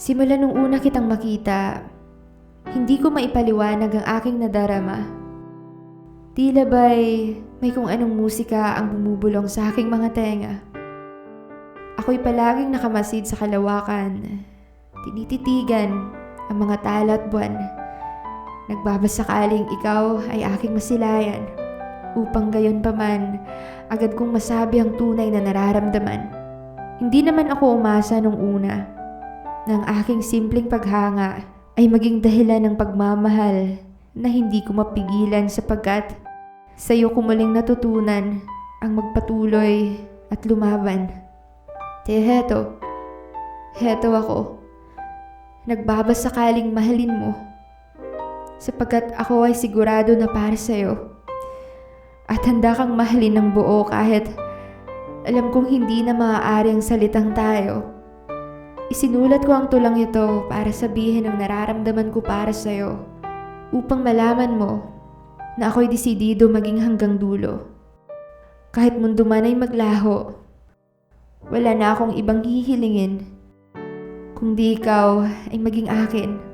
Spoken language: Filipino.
Simula nung una kitang makita, hindi ko maipaliwanag ang aking nadarama. Tila ba'y may kung anong musika ang bumubulong sa aking mga tenga. Ako'y palaging nakamasid sa kalawakan, tinititigan ang mga tala at buwan. Nagbabasakaling ikaw ay aking masilayan, upang gayon pa man, agad kong masabi ang tunay na nararamdaman. Hindi naman ako umasa nung una, ang aking simpleng paghanga ay maging dahilan ng pagmamahal na hindi ko mapigilan sapagkat sa iyo ko muling natutunan ang magpatuloy at lumaban. Kaya heto, heto ako. Nagbabasakaling mahalin mo sapagkat ako ay sigurado na para sa iyo. At handa kang mahalin ng buo kahit alam kong hindi na maaari ang salitang tayo. Isinulat ko ang tulang ito para sabihin ang nararamdaman ko para sa'yo upang malaman mo na ako'y desidido maging hanggang dulo. Kahit mundo man ay maglaho, wala na akong ibang hihilingin kundi ikaw ay maging akin.